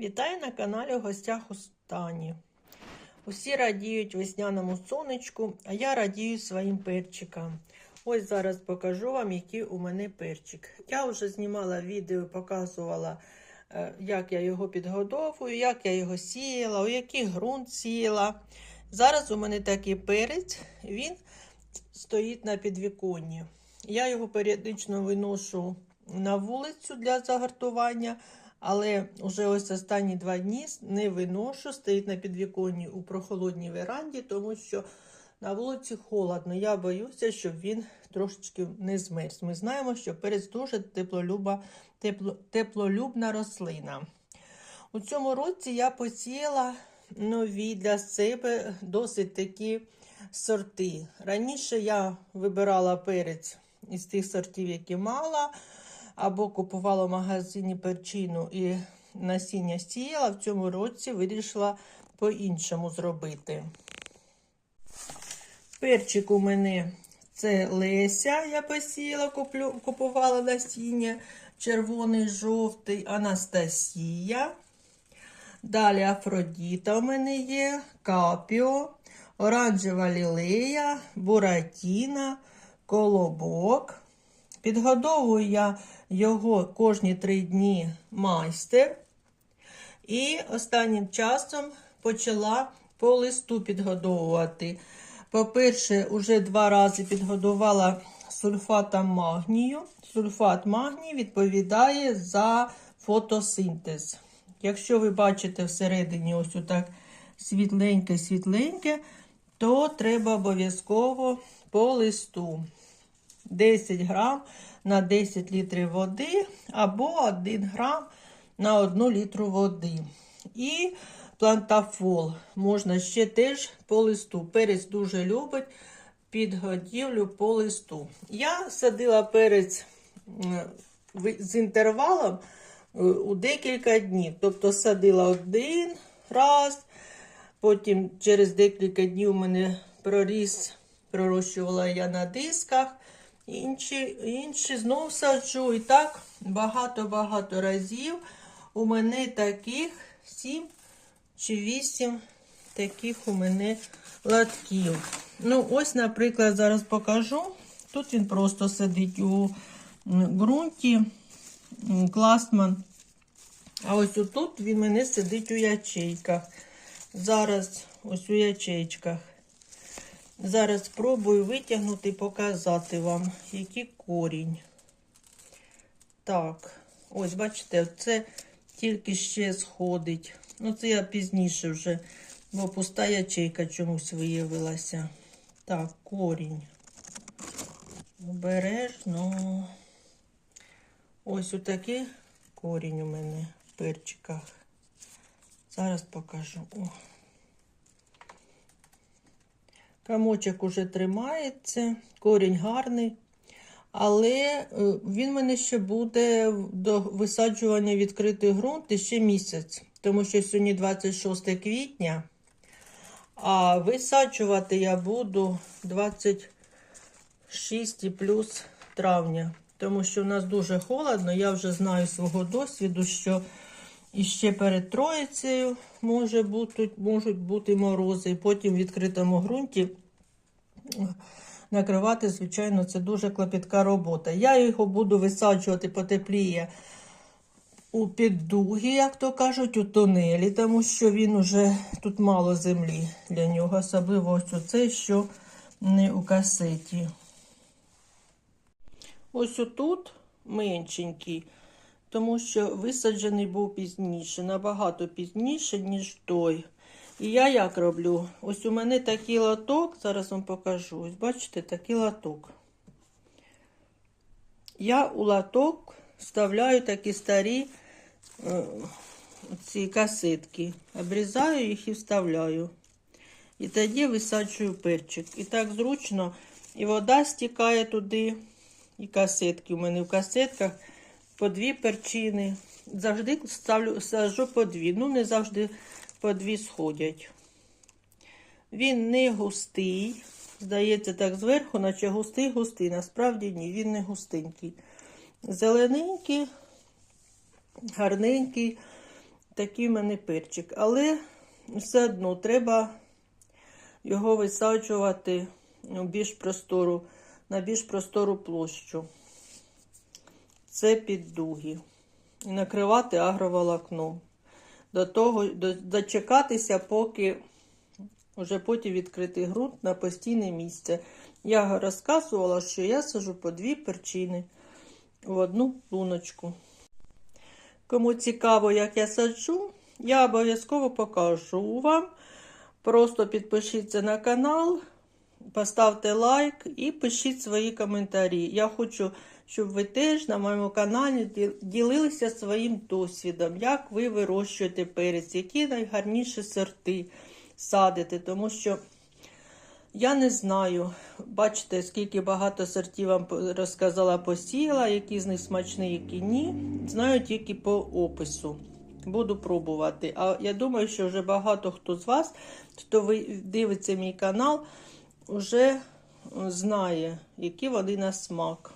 Вітаю на каналі в гостях у Стані. Усі радіють весняному сонечку, а я радію своїм перчикам. Ось зараз покажу вам, який у мене перчик. Я вже знімала відео, показувала, е, як я його підгодовую, як я його сіяла, у який ґрунт сіяла. Зараз у мене такий перець, він стоїть на підвіконні. Я його періодично виношу на вулицю для загартування. Але вже ось останні два дні не виношу, стоїть на підвіконні у прохолодній веранді, тому що на вулиці холодно. Я боюся, щоб він трошечки не змерз. Ми знаємо, що перець дуже теплолюба, тепло, теплолюбна рослина. У цьому році я посіяла нові для себе досить такі сорти. Раніше я вибирала перець із тих сортів, які мала або купувала в магазині перчину і насіння сіяла, в цьому році вирішила по-іншому зробити. Перчик у мене це Леся, я посіяла, куплю, купувала насіння, червоний, жовтий, Анастасія. Далі Афродіта у мене є, Капіо, оранжева лілея, Буратіна, Колобок. Підгодовую я його кожні три дні майстер. І останнім часом почала по листу підгодовувати. По-перше, вже два рази підгодувала сульфатом магнію. Сульфат магнію відповідає за фотосинтез. Якщо ви бачите всередині ось так світленьке-світленьке, то треба обов'язково по листу. 10 грам на 10 літрів води або 1 грам на 1 літру води. І плантафол можна ще теж по листу. Перець дуже любить підгодівлю по листу. Я садила перець з інтервалом е, у декілька днів. Тобто садила один раз, потім через декілька днів у мене проріс, пророщувала я на дисках інші, інші знов саджу. І так багато-багато разів. У мене таких 7 чи 8 таких у мене латків. Ну, ось, наприклад, зараз покажу. Тут він просто сидить у ґрунті класман. А ось тут він мене сидить у ячейках. Зараз ось у ячейках. Зараз спробую витягнути і показати вам, який корінь. Так, ось, бачите, це тільки ще сходить. Ну, це я пізніше вже, бо пуста ячейка чомусь виявилася. Так, корінь. Обережно. Ось отакий корінь у мене в перчиках. Зараз покажу. О. Камочок уже тримається, корінь гарний. Але е, він мене ще буде до висаджування відкритий ґрунт ще місяць, тому що сьогодні 26 квітня. А висаджувати я буду 26 і плюс травня. Тому що в нас дуже холодно. Я вже знаю свого досвіду, що і ще перед троїцею може бути, можуть бути морози. І потім в відкритому ґрунті накривати, звичайно, це дуже клопітка робота. Я його буду висаджувати потепліє у піддуги, як то кажуть, у тунелі, тому що він уже тут мало землі для нього, особливо ось оце, що не у касеті. Ось отут меншенький тому що висаджений був пізніше, набагато пізніше, ніж той. І я як роблю? Ось у мене такий лоток, зараз вам покажу. Ось бачите, такий лоток. Я у лоток вставляю такі старі е, ці касетки. Обрізаю їх і вставляю. І тоді висаджую перчик. І так зручно, і вода стікає туди, і касетки. У мене в касетках по дві перчини. Завжди ставлю, саджу по дві. Ну, не завжди по дві сходять. Він не густий. Здається, так зверху, наче густий-густий. Насправді ні, він не густенький. Зелененький, гарненький. такий в мене перчик. Але все одно треба його висаджувати більш простору, на більш простору площу. Це під дуги. І накривати агроволокном. До того до, дочекатися, поки вже потім відкритий ґрунт на постійне місце. Я розказувала, що я сажу по дві перчини в одну луночку. Кому цікаво, як я саджу, я обов'язково покажу вам. Просто підпишіться на канал, поставте лайк і пишіть свої коментарі. Я хочу, щоб ви теж на моєму каналі ділилися своїм досвідом, як ви вирощуєте перець, які найгарніші сорти садите, тому що я не знаю. Бачите, скільки багато сортів вам розказала, посіяла, які з них смачні, які ні. Знаю тільки по опису. Буду пробувати. А я думаю, що вже багато хто з вас, хто ви дивиться мій канал, вже знає, які вони на смак.